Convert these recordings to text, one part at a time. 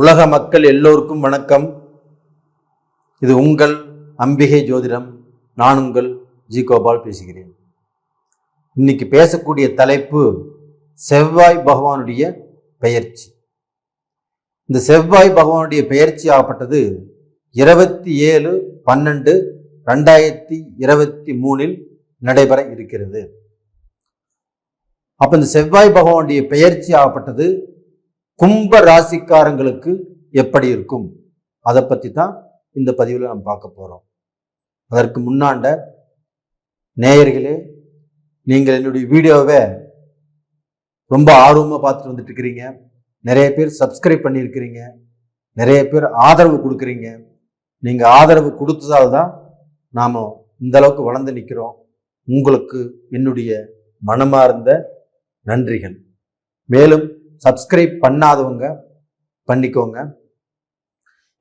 உலக மக்கள் எல்லோருக்கும் வணக்கம். இது உங்கள் அம்பிகை ஜோதிடம். நான் உங்கள் ஜி கோபால் பேசுகிறேன். இன்னைக்கு பேசக்கூடிய தலைப்பு செவ்வாய் பகவானுடைய பெயர்ச்சி. இந்த செவ்வாய் பகவானுடைய பெயர்ச்சி ஆகப்பட்டது இருபத்தி ஏழு பன்னெண்டு ரெண்டாயிரத்தி இருபத்தி மூணில் நடைபெற இருக்கிறது. அப்ப இந்த செவ்வாய் பகவானுடைய பெயர்ச்சி ஆகப்பட்டது கும்ப ராசிக்காரங்களுக்கு எப்படி இருக்கும்? அதை பற்றி தான் இந்த பதிவில் நம்ம பார்க்க போகிறோம் அதற்கு முன்னாண்ட நேயர்களே நீங்கள் என்னுடைய வீடியோவை ரொம்ப ஆர்வமாக பார்த்துட்டு வந்துட்டு இருக்கிறீங்க நிறைய பேர் சப்ஸ்கிரைப் பண்ணியிருக்கிறீங்க. நிறைய பேர் ஆதரவு கொடுக்குறீங்க. நீங்கள் ஆதரவு கொடுத்ததால் தான் நாம் இந்த அளவுக்கு வளர்ந்து நிற்கிறோம் உங்களுக்கு என்னுடைய மனமார்ந்த நன்றிகள். மேலும் சப்ஸ்கிரைப் பண்ணாதவங்க பண்ணிக்கோங்க.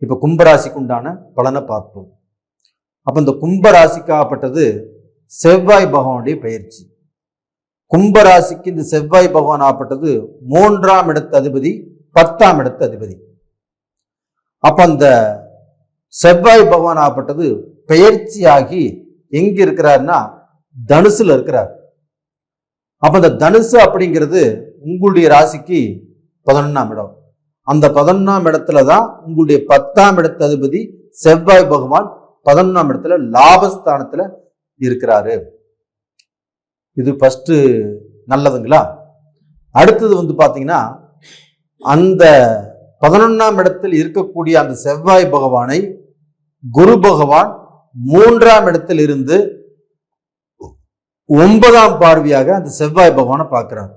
இப்போ கும்பராசிக்கு உண்டான பலனை பார்ப்போம். அப்போ இந்த கும்பராசிக்காகப்பட்டது செவ்வாய் பகவானுடைய பயிற்சி. கும்பராசிக்கு இந்த செவ்வாய் பகவான் ஆகப்பட்டது மூன்றாம் இடத்து அதிபதி பத்தாம் இடத்து அதிபதி. அப்போ அந்த செவ்வாய் பகவான் ஆகப்பட்டது பெயர்ச்சியாகி எங்க இருக்கிறாருன்னா தனுசுல இருக்கிறார். அப்ப இந்த தனுசு அப்படிங்கிறது உங்களுடைய ராசிக்கு பதினொன்னாம் இடம். அந்த பதினொன்னாம் இடத்துல தான் உங்களுடைய பத்தாம் இடத்து அதிபதி செவ்வாய் பகவான் பதினொன்னாம் இடத்துல லாபஸ்தானத்துல இருக்கிறாரு. இது ஃபஸ்ட்டு நல்லதுங்களா? அடுத்தது வந்து பார்த்தீங்கன்னா அந்த பதினொன்னாம் இடத்தில் இருக்கக்கூடிய அந்த செவ்வாய் பகவானை குரு பகவான் மூன்றாம் இடத்தில் இருந்து ஒன்பதாம் பார்வையாக அந்த செவ்வாய் பகவானை பார்க்குறாரு.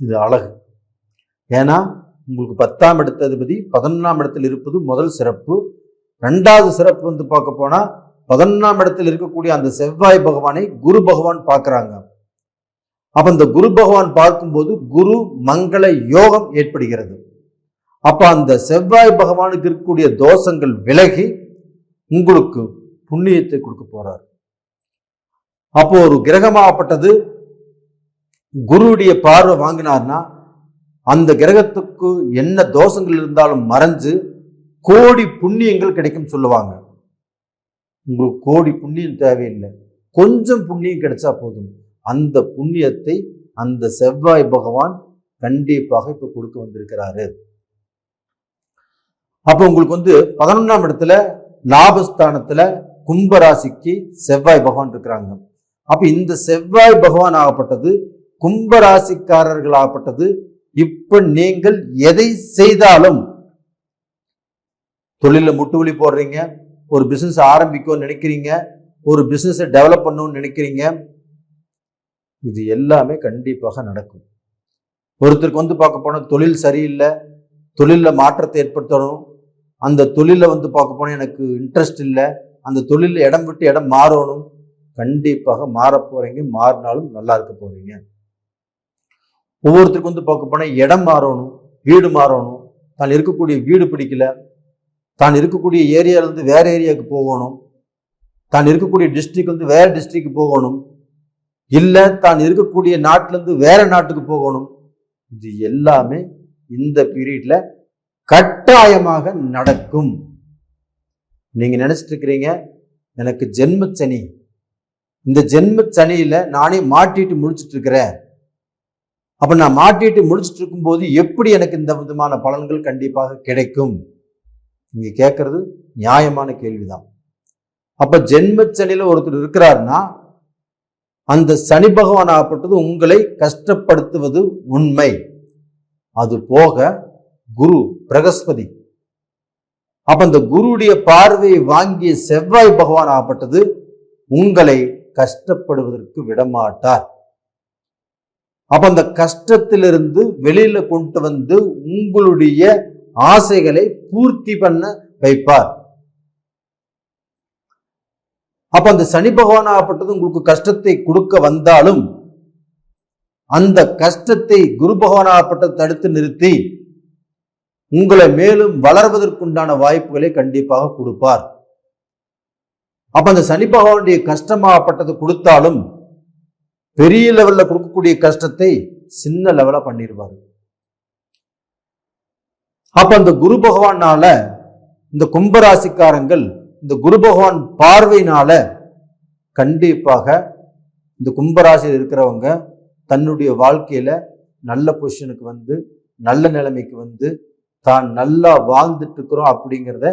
இது அழகு. ஏன்னா உங்களுக்கு பத்தாம் இடத்ததிபதி பதினொன்றாம் இடத்தில் இருப்பது முதல் சிறப்பு. ரெண்டாவது சிறப்பு வந்து பார்க்க போனால் பதினொன்றாம் இடத்தில் இருக்கக்கூடிய அந்த செவ்வாய் பகவானை குரு பகவான் பார்க்குறாங்க. அப்போ இந்த குரு பகவான் பார்க்கும்போது குரு மங்கள யோகம் ஏற்படுகிறது. அப்போ அந்த செவ்வாய் பகவானுக்கு இருக்கக்கூடிய தோஷங்கள் விலகி உங்களுக்கு புண்ணியத்தை கொடுக்க போகிறார் அப்போ ஒரு கிரகமாகப்பட்டது குருவுடைய பார்வை வாங்கினார்னா அந்த கிரகத்துக்கு என்ன தோஷங்கள் இருந்தாலும் மறைஞ்சு கோடி புண்ணியங்கள் கிடைக்கும் சொல்லுவாங்க. உங்களுக்கு கோடி புண்ணியம் தேவையில்லை. கொஞ்சம் புண்ணியம் கிடைச்சா போதும். அந்த புண்ணியத்தை அந்த செவ்வாய் பகவான் கண்டிப்பாக இப்ப கொடுக்க வந்திருக்கிறாரு. அப்போ உங்களுக்கு வந்து பதினொன்றாம் இடத்துல லாபஸ்தானத்துல கும்பராசிக்கு செவ்வாய் பகவான் இருக்கிறாங்க. அப்ப இந்த செவ்வாய் பகவான் ஆகப்பட்டது கும்பராசிக்காரர்கள் ஆகப்பட்டது இப்ப நீங்கள் எதை செய்தாலும் தொழில முட்டுவலி போடுறீங்க ஒரு பிசினஸ் ஆரம்பிக்கணும்னு நினைக்கிறீங்க ஒரு பிசினஸை டெவலப் பண்ணணும்னு நினைக்கிறீங்க இது எல்லாமே கண்டிப்பாக நடக்கும். ஒருத்தருக்கு வந்து பார்க்க போனால் தொழில் சரியில்லை தொழிலில் மாற்றத்தை ஏற்படுத்தணும். அந்த தொழிலில் வந்து பார்க்க போனால் எனக்கு இன்ட்ரெஸ்ட் இல்லை அந்த தொழிலில் இடம் விட்டு இடம் மாறணும். கண்டிப்பாக மாற போறீங்க மாறினாலும் நல்லா இருக்க போறீங்க. ஒவ்வொருத்தருக்கும் வந்து பார்க்க போனால் இடம் மாறணும் வீடு மாறணும். தான் இருக்கக்கூடிய வீடு பிடிக்கல. தான் இருக்கக்கூடிய ஏரியாவிலேருந்து வேற ஏரியாவுக்கு போகணும். தான் இருக்கக்கூடிய டிஸ்ட்ரிக் வந்து வேற டிஸ்ட்ரிக்கு போகணும். இல்லை தான் இருக்கக்கூடிய நாட்டிலேருந்து வேற நாட்டுக்கு போகணும். இது எல்லாமே இந்த பீரியட்ல கட்டாயமாக நடக்கும். நீங்க நினைச்சிட்டு இருக்கிறீங்க எனக்கு ஜென்மச்சனி இந்த ஜென்ம சனியில நானே மாட்டிட்டு முடிச்சுட்டு இருக்கிறேன் அப்ப நான் மாட்டிட்டு முடிச்சுட்டு இருக்கும்போது எப்படி எனக்கு இந்த விதமான பலன்கள் கண்டிப்பாக கிடைக்கும்? நீங்க கேட்கறது நியாயமான கேள்விதான். அப்ப ஜென்ம சனியில ஒருத்தர் இருக்கிறாருன்னா அந்த சனி பகவான் ஆகப்பட்டது உங்களை கஷ்டப்படுத்துவது உண்மை. அது போக குரு பிரகஸ்பதி. அப்ப அந்த குருடைய பார்வையை வாங்கிய செவ்வாய் பகவான் ஆகப்பட்டது உங்களை கஷ்டப்படுவதற்கு விடமாட்டார். அப்ப அந்த கஷ்டத்திலிருந்து வெளியில கொண்டு வந்து உங்களுடைய ஆசைகளை பூர்த்தி பண்ண வைப்பார். அப்ப அந்த சனி பகவான் ஆகப்பட்டது உங்களுக்கு கஷ்டத்தை கொடுக்க வந்தாலும் அந்த கஷ்டத்தை குரு பகவான் ஆகப்பட்டது தடுத்து நிறுத்தி உங்களை மேலும் வளர்வதற்குண்டான வாய்ப்புகளை கண்டிப்பாக கொடுப்பார். அப்ப அந்த சனி பகவானுடைய கஷ்டமாகப்பட்டது கொடுத்தாலும் பெரிய லெவல்ல கொடுக்கக்கூடிய கஷ்டத்தை சின்ன லெவலா பண்ணிடுவாரு அப்ப அந்த குரு பகவானால இந்த கும்பராசிக்காரங்கள் இந்த குரு பகவான் பார்வையினால கண்டிப்பாக இந்த கும்பராசியில் இருக்கிறவங்க தன்னுடைய வாழ்க்கையில நல்ல பொசிஷனுக்கு வந்து நல்ல நிலைமைக்கு வந்து தான் நல்லா வாழ்ந்துட்டு இருக்கிறோம் அப்படிங்கிறத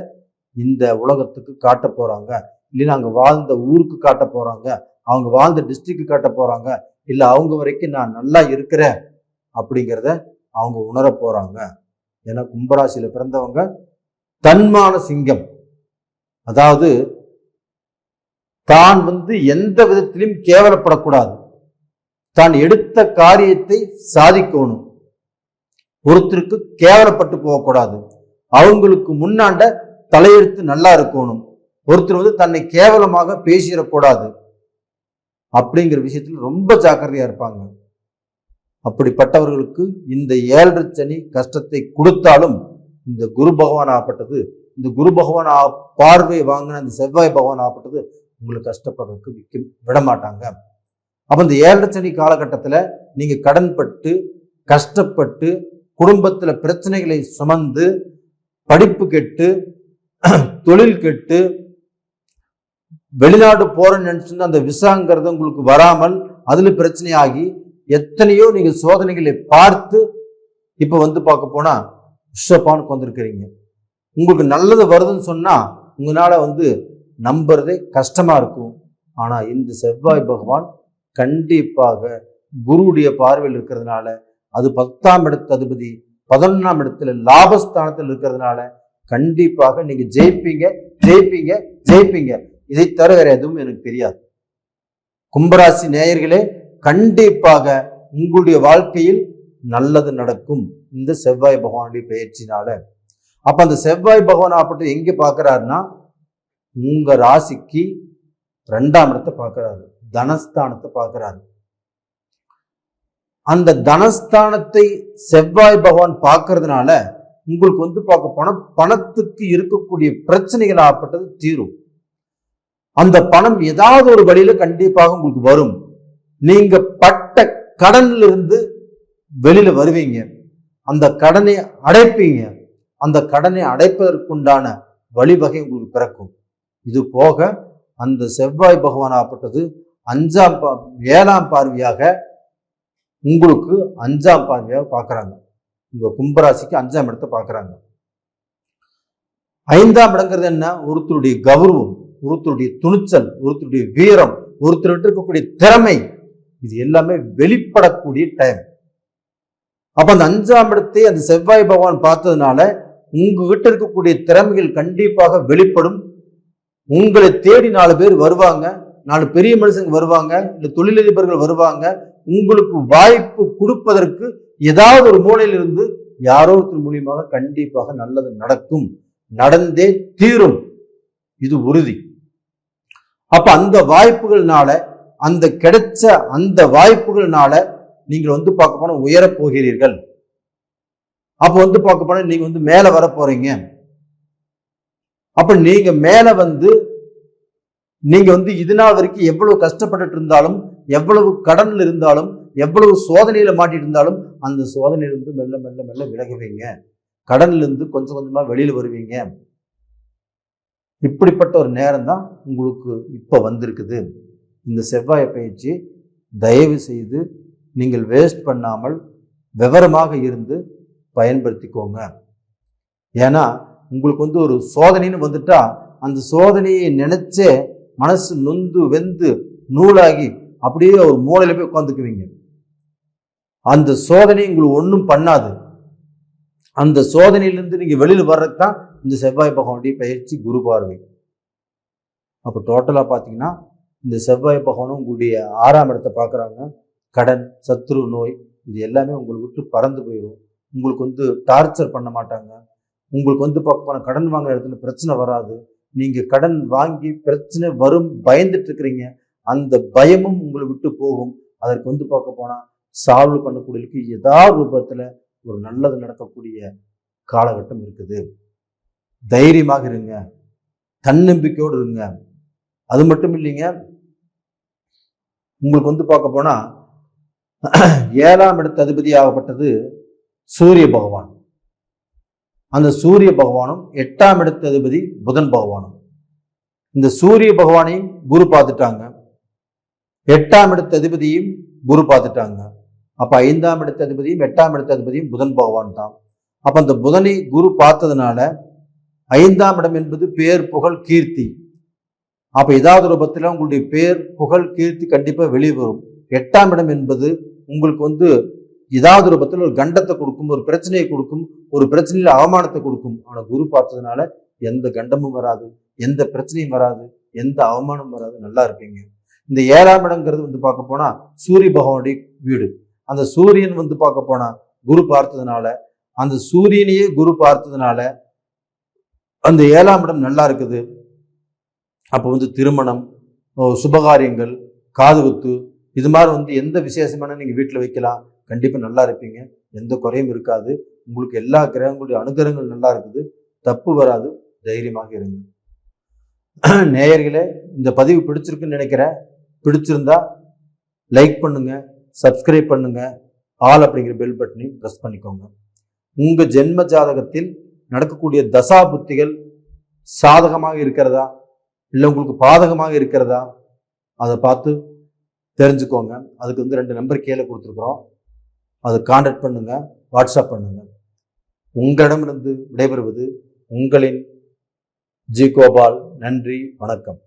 இந்த உலகத்துக்கு காட்ட போறாங்க. இல்லைன்னா அங்க வாழ்ந்த ஊருக்கு காட்ட போறாங்க அவங்க வாழ்ந்த டிஸ்ட்ரிக்கு காட்ட போறாங்க இல்ல அவங்க வரைக்கும் நான் நல்லா இருக்கிறேன் அப்படிங்கிறத அவங்க உணர போறாங்க. ஏன்னா கும்பராசியில பிறந்தவங்க தன்மான சிங்கம். அதாவது தான் வந்து எந்த விதத்திலும் கேவலப்படக்கூடாது. தான் எடுத்த காரியத்தை சாதிக்கணும். ஒருத்தருக்கு கேவலப்பட்டு போகக்கூடாது. அவங்களுக்கு முன்னாண்ட தலையெடுத்து நல்லா இருக்கணும். ஒருத்தர் வந்து தன்னை கேவலமாக பேசிடக்கூடாது அப்படிங்கிற விஷயத்தில் ரொம்ப ஜாக்கிரதையா இருப்பாங்க. அப்படிப்பட்டவர்களுக்கு இந்த ஏழரை சனி கஷ்டத்தை கொடுத்தாலும் இந்த குரு பகவான் ஆப்பட்டது இந்த குரு பகவான் ஆ- பார்வை வாங்கின அந்த செவ்வாய் பகவான் ஆப்பட்டது உங்களுக்கு கஷ்டப்படுறதுக்கு விக்க விட மாட்டாங்க அப்ப இந்த ஏழரை சனி காலகட்டத்தில் நீங்க கடன்பட்டு கஷ்டப்பட்டு குடும்பத்தில் பிரச்சனைகளை சுமந்து படிப்பு கெட்டு தொழில் கெட்டு வெளிநாடு போறேன்னு நினைச்சுன்னு அந்த விசாங்கிறது உங்களுக்கு வராமல் அதில் பிரச்சனையாகி எத்தனையோ நீங்கள் சோதனைகளை பார்த்து இப்போ வந்து பார்க்க போனால் விஷப்பானுக்கு வந்திருக்கிறீங்க. உங்களுக்கு நல்லது வருதுன்னு சொன்னால் உங்களால் வந்து நம்புறதே கஷ்டமாக இருக்கும். ஆனால் இந்த செவ்வாய் பகவான் கண்டிப்பாக குருவுடைய பார்வையில் இருக்கிறதுனால அது பத்தாம் இடத்து அதிபதி பதினொன்றாம் இடத்துல லாபஸ்தானத்தில் இருக்கிறதுனால கண்டிப்பாக நீங்கள் ஜெயிப்பீங்க ஜெயிப்பீங்க ஜெயிப்பீங்க. இதை தவிர வேற எதுவும் எனக்கு தெரியாது. கும்பராசி நேயர்களே கண்டிப்பாக உங்களுடைய வாழ்க்கையில் நல்லது நடக்கும். இந்த செவ்வாய் பகவானுடைய பயிற்சினால. அப்ப அந்த செவ்வாய் பகவான் அப்படி எங்க பார்க்கறாருன்னா உங்க ராசிக்கு ரெண்டாம் இடத்தை பார்க்கிறாரு தனஸ்தானத்தை பார்க்கிறாரு அந்த தனஸ்தானத்தை செவ்வாய் பகவான் பார்க்கறதுனால உங்களுக்கு வந்து பார்க்க போனா பணத்துக்கு இருக்கக்கூடிய பிரச்சனைகள் ஆப்பட்டது தீரும். அந்த பணம் ஏதாவது ஒரு வழியில கண்டிப்பாக உங்களுக்கு வரும். நீங்க பட்ட கடன்ல இருந்து வெளியில வருவீங்க. அந்த கடனை அடைப்பீங்க. அந்த கடனை அடைப்பதற்குண்டான வழிவகை உங்களுக்கு பிறக்கும். இது போக அந்த செவ்வாய் பகவான் ஆப்பட்டது அஞ்சாம் பா ஏழாம் பார்வையாக உங்களுக்கு அஞ்சாம் பார்வையாக பார்க்குறாங்க. உங்க கும்பராசிக்கு அஞ்சாம் இடத்தை பார்க்கறாங்க. ஐந்தாம் இடங்கிறது என்ன? ஒருத்தருடைய கௌரவம். ஒருத்தருடைய துணிச்சல் ஒருத்தருடைய வீரம் ஒருத்தர்கிட்ட இருக்கக்கூடிய திறமை இது எல்லாமே வெளிப்படக்கூடிய டைம் அப்ப அந்த அஞ்சாம் இடத்தை அந்த செவ்வாய் பகவான் பார்த்ததுனால உங்ககிட்ட இருக்கக்கூடிய திறமைகள் கண்டிப்பாக வெளிப்படும். உங்களை தேடி நாலு பேர் வருவாங்க. நாலு பெரிய மனுஷங்க வருவாங்க. இல்லை தொழிலதிபர்கள் வருவாங்க. உங்களுக்கு வாய்ப்பு கொடுப்பதற்கு ஏதாவது ஒரு மூலையிலிருந்து யாரோ ஒருத்தர் மூலியமாக கண்டிப்பாக நல்லது நடக்கும். நடந்தே தீரும். இது உறுதி. அப்ப அந்த வாய்ப்புகள்னால அந்த கிடைச்ச அந்த வாய்ப்புகள்னால நீங்கள் வந்து பார்க்க போனால் உயரப் போகிறீர்கள். அப்போ வந்து பார்க்க போனால் நீங்க வந்து மேல வர போறீங்க. அப்போ நீங்க மேல வந்து நீங்க வந்து இது நாள் வரைக்கும் எவ்வளவு கஷ்டப்பட்டுட்டு இருந்தாலும் எவ்வளவு கடன்ல இருந்தாலும் எவ்வளவு சோதனையில மாட்டிட்டு இருந்தாலும் அந்த சோதனையிலிருந்து மெல்ல மெல்ல மெல்ல விலகுவீங்க. கடன்ல இருந்து கொஞ்சம் கொஞ்சமா வெளியில வருவீங்க. இப்படிப்பட்ட ஒரு நேரம் தான் உங்களுக்கு இப்போ வந்திருக்குது. இந்த செவ்வாய் பயிற்சி தயவு செய்து நீங்கள் வேஸ்ட் பண்ணாமல் விவரமாக இருந்து பயன்படுத்திக்கோங்க. ஏன்னா உங்களுக்கு வந்து ஒரு சோதனைன்னு வந்துட்டா அந்த சோதனையை நினைச்சே மனசு நொந்து வெந்து நூலாகி அப்படியே ஒரு மூளையில் போய் உட்காந்துக்குவீங்க அந்த சோதனை உங்களுக்கு ஒன்றும் பண்ணாது. அந்த சோதனையிலிருந்து நீங்கள் வெளியில் வர்றதுக்கு தான் இந்த செவ்வாய் பகவானுடைய பயிற்சி குரு பார்வை. அப்போ டோட்டலாக பார்த்தீங்கன்னா இந்த செவ்வாய் பகவானும் உங்களுடைய ஆறாம் இடத்தை பார்க்குறாங்க கடன் சத்ரு நோய் இது எல்லாமே உங்களை விட்டு பறந்து போயிடும். உங்களுக்கு வந்து டார்ச்சர் பண்ண மாட்டாங்க. உங்களுக்கு வந்து பார்க்க போனால் கடன் வாங்குற இடத்துல பிரச்சனை வராது. நீங்கள் கடன் வாங்கி பிரச்சனை வரும் பயந்துட்டு இருக்கிறீங்க. அந்த பயமும் உங்களை விட்டு போகும். அதற்கு வந்து பார்க்க போனால் சால்வ் பண்ணக்கூடியதுக்கு ஏதாவது ரூபத்தில் ஒரு நல்லது நடக்கக்கூடிய காலகட்டம் இருக்குது. தைரியமாக இருங்க. தன்னம்பிக்கையோடு இருங்க. அது மட்டும் இல்லைங்க உங்களுக்கு வந்து பார்க்க போனால் ஏழாம் இடத்து அதிபதி ஆகப்பட்டது சூரிய பகவான். அந்த சூரிய பகவானும் எட்டாம் இடத்து அதிபதி புதன் பகவானும். இந்த சூரிய பகவானையும் குரு பார்த்துட்டாங்க. எட்டாம் இடத்து அதிபதியும் குரு பார்த்துட்டாங்க. அப்போ ஐந்தாம் இடத்து அதிபதியும் எட்டாம் இடத்து அதிபதியும் புதன் பகவான் தான். அப்போ அந்த புதனை குரு பார்த்ததுனால ஐந்தாம் இடம் என்பது பேர் புகழ் கீர்த்தி. அப்போ ஏதாவது ரூபத்தில் உங்களுடைய பேர் புகழ் கீர்த்தி கண்டிப்பாக வெளியே வரும். எட்டாம் இடம் என்பது உங்களுக்கு வந்து ஏதாவது ரூபத்தில் ஒரு கண்டத்தை கொடுக்கும் ஒரு பிரச்சனையை கொடுக்கும் ஒரு பிரச்சனையில் அவமானத்தை கொடுக்கும். ஆனால் குரு பார்த்ததுனால எந்த கண்டமும் வராது எந்த பிரச்சனையும் வராது எந்த அவமானமும் வராது நல்லா இருப்பீங்க. இந்த ஏழாம் இடங்கிறது வந்து பார்க்க போனால் சூரிய பகவானுடைய வீடு. அந்த சூரியன் வந்து பார்க்க போனால் குரு பார்த்ததுனால அந்த சூரியனையே குரு பார்த்ததுனால அந்த ஏழாம் இடம் நல்லா இருக்குது. அப்போ வந்து திருமணம் சுபகாரியங்கள் காதுகுத்து இது மாதிரி வந்து எந்த விசேஷமான நீங்கள் வீட்டில் வைக்கலாம் கண்டிப்பாக நல்லா இருப்பீங்க. எந்த குறையும் இருக்காது. உங்களுக்கு எல்லா கிரகங்களுடைய அனுகிரகங்கள் நல்லா இருக்குது. தப்பு வராது. தைரியமாக இருங்க. நேயர்களே இந்த பதிவு பிடிச்சிருக்குன்னு நினைக்கிறேன். பிடிச்சிருந்தா லைக் பண்ணுங்க சப்ஸ்கிரைப் பண்ணுங்க. ஆல் அப்படிங்கிற பெல் பட்டனையும் ப்ரெஸ் பண்ணிக்கோங்க. உங்கள் ஜென்ம ஜாதகத்தில் நடக்கக்கூடிய தசா புத்திகள் சாதகமாக இருக்கிறதா? இல்லை உங்களுக்கு பாதகமாக இருக்கிறதா? அதை பார்த்து தெரிஞ்சுக்கோங்க. அதுக்கு வந்து ரெண்டு நம்பர் கீழே கொடுத்துருக்குறோம். அதை காண்டாக்ட் பண்ணுங்க. வாட்ஸ்அப் பண்ணுங்க. உங்களிடமிருந்து விடைபெறுவது உங்களின் ஜி கோபால். நன்றி. வணக்கம்.